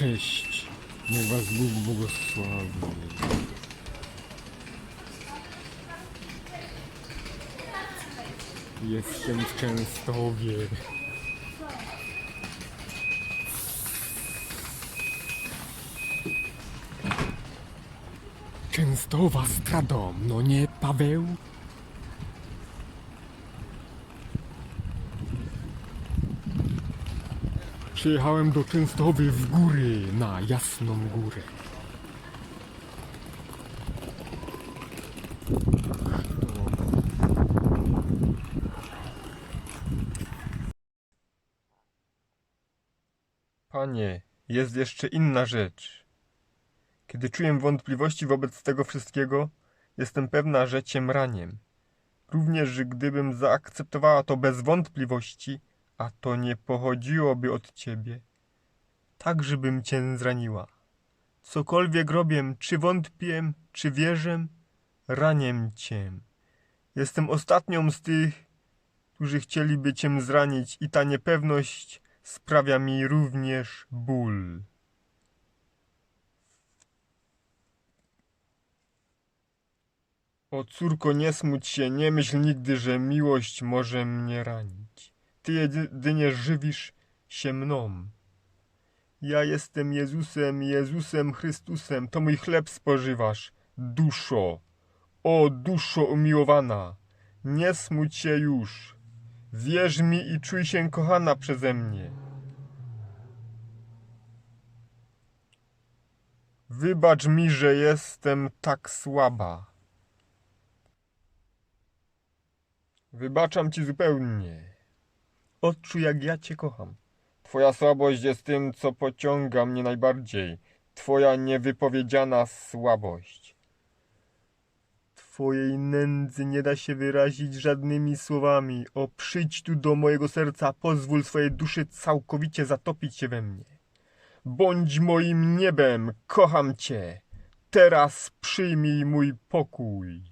Cześć. Niech was Bóg błogosławi. Jestem w Częstochowie. Częstowa stradą, no nie Paweł? Przyjechałem do Częstochowy w góry, na Jasną Górę. Panie, jest jeszcze inna rzecz. Kiedy czuję wątpliwości wobec tego wszystkiego, jestem pewna, że cię raniem. Również gdybym zaakceptowała to bez wątpliwości, a to nie pochodziłoby od ciebie, tak żebym cię zraniła. Cokolwiek robię, czy wątpię, czy wierzę, raniem cię. Jestem ostatnią z tych, którzy chcieliby cię zranić i ta niepewność sprawia mi również ból. O córko, nie smuć się, nie myśl nigdy, że miłość może mnie ranić. Ty jedynie żywisz się mną. Ja jestem Jezusem, Jezusem Chrystusem, to mój chleb spożywasz, duszo. O duszo umiłowana, nie smuć się już. Wierz mi i czuj się kochana przeze mnie. Wybacz mi, że jestem tak słaba. Wybaczam ci zupełnie. Odczuj, jak ja cię kocham. Twoja słabość jest tym, co pociąga mnie najbardziej. Twoja niewypowiedziana słabość. Twojej nędzy nie da się wyrazić żadnymi słowami. O, przyjdź tu do mojego serca, pozwól swojej duszy całkowicie zatopić się we mnie. Bądź moim niebem, kocham cię. Teraz przyjmij mój pokój.